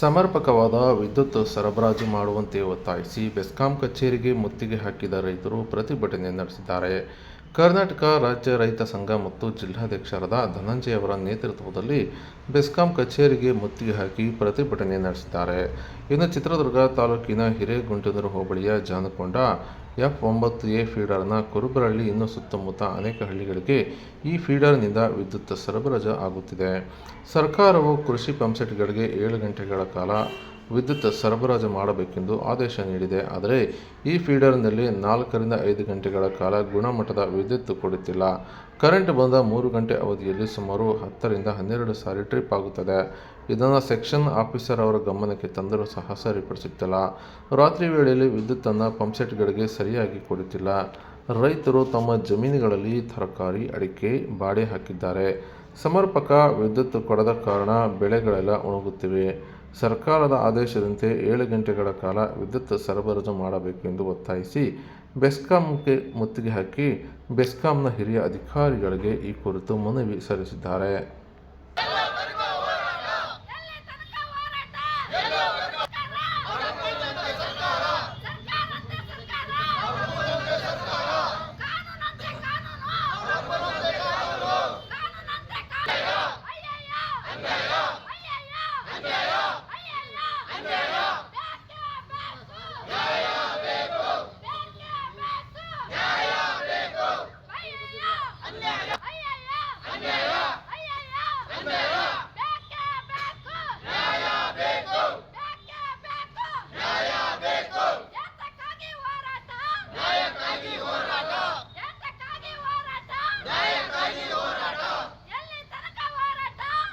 ಸಮರ್ಪಕವಾದ ವಿದ್ಯುತ್ ಸರಬರಾಜು ಮಾಡುವಂತೆ ಒತ್ತಾಯಿಸಿ ಬೆಸ್ಕಾಂ ಕಚೇರಿಗೆ ಮುತ್ತಿಗೆ ಹಾಕಿದ ರೈತರು ಪ್ರತಿಭಟನೆ ನಡೆಸಿದ್ದಾರೆ. ಕರ್ನಾಟಕ ರಾಜ್ಯ ರೈತ ಸಂಘ ಮತ್ತು ಜಿಲ್ಲಾಧ್ಯಕ್ಷರಾದ ಧನಂಜಯ ಅವರ ನೇತೃತ್ವದಲ್ಲಿ ಬೆಸ್ಕಾಂ ಕಚೇರಿಗೆ ಮುತ್ತಿಗೆ ಹಾಕಿ ಪ್ರತಿಭಟನೆ ನಡೆಸಿದ್ದಾರೆ. ಇನ್ನು ಚಿತ್ರದುರ್ಗ ತಾಲೂಕಿನ ಹಿರೇಗುಂಟನೂರು ಹೋಬಳಿಯ ಜಾನಕೊಂಡ ಎಫ್ ಒಂಬತ್ತು ಎ ಫೀಡರ್ನ ಕುರುಬರಹಳ್ಳಿ ಇನ್ನು ಸುತ್ತಮುತ್ತ ಅನೇಕ ಹಳ್ಳಿಗಳಿಗೆ ಈ ಫೀಡರ್ನಿಂದ ವಿದ್ಯುತ್ ಸರಬರಾಜು ಆಗುತ್ತಿದೆ. ಸರ್ಕಾರವು ಕೃಷಿ ಪಂಪ್ಸೆಟ್ಗಳಿಗೆ ಏಳು ಗಂಟೆಗಳ ಕಾಲ ವಿದ್ಯುತ್ ಸರಬರಾಜು ಮಾಡಬೇಕೆಂದು ಆದೇಶ ನೀಡಿದೆ. ಆದರೆ ಈ ಫೀಡರ್ನಲ್ಲಿ ನಾಲ್ಕರಿಂದ ಐದು ಗಂಟೆಗಳ ಕಾಲ ಗುಣಮಟ್ಟದ ವಿದ್ಯುತ್ ಕೊಡುತ್ತಿಲ್ಲ. ಕರೆಂಟ್ ಬಂದ ಮೂರು ಗಂಟೆ ಅವಧಿಯಲ್ಲಿ ಸುಮಾರು ಹತ್ತರಿಂದ ಹನ್ನೆರಡು ಸಾರಿ ಟ್ರಿಪ್ ಆಗುತ್ತದೆ. ಇದನ್ನು ಸೆಕ್ಷನ್ ಆಫೀಸರ್ ಅವರ ಗಮನಕ್ಕೆ ತಂದರೂ ಸಹ ಸರಿಪಡಿಸುತ್ತಿಲ್ಲ. ರಾತ್ರಿ ವೇಳೆಯಲ್ಲಿ ವಿದ್ಯುತ್ತನ್ನು ಪಂಪ್ಸೆಟ್ಗಳಿಗೆ ಸರಿಯಾಗಿ ಕೊಡುತ್ತಿಲ್ಲ. ರೈತರು ತಮ್ಮ ಜಮೀನುಗಳಲ್ಲಿ ತರಕಾರಿ, ಅಡಿಕೆ ಬಾಡಿ ಹಾಕಿದ್ದಾರೆ. ಸಮರ್ಪಕ ವಿದ್ಯುತ್ ಕೊಡದ ಕಾರಣ ಬೆಳೆಗಳೆಲ್ಲ ಒಣಗುತ್ತಿವೆ. ಸರ್ಕಾರದ ಆದೇಶದಂತೆ ಏಳು ಗಂಟೆಗಳ ಕಾಲ ವಿದ್ಯುತ್ ಸರಬರಾಜು ಮಾಡಬೇಕು ಎಂದು ಒತ್ತಾಯಿಸಿ ಬೆಸ್ಕಾಂಗೆ ಮುತ್ತಿಗೆ ಹಾಕಿ ಬೆಸ್ಕಾಂನ ಹಿರಿಯ ಅಧಿಕಾರಿಗಳಿಗೆ ಈ ಕುರಿತು ಮನವಿ ಸಲ್ಲಿಸಿದ್ದಾರೆ.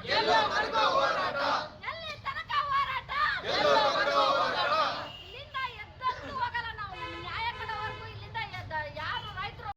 ¡Hielo, Marco!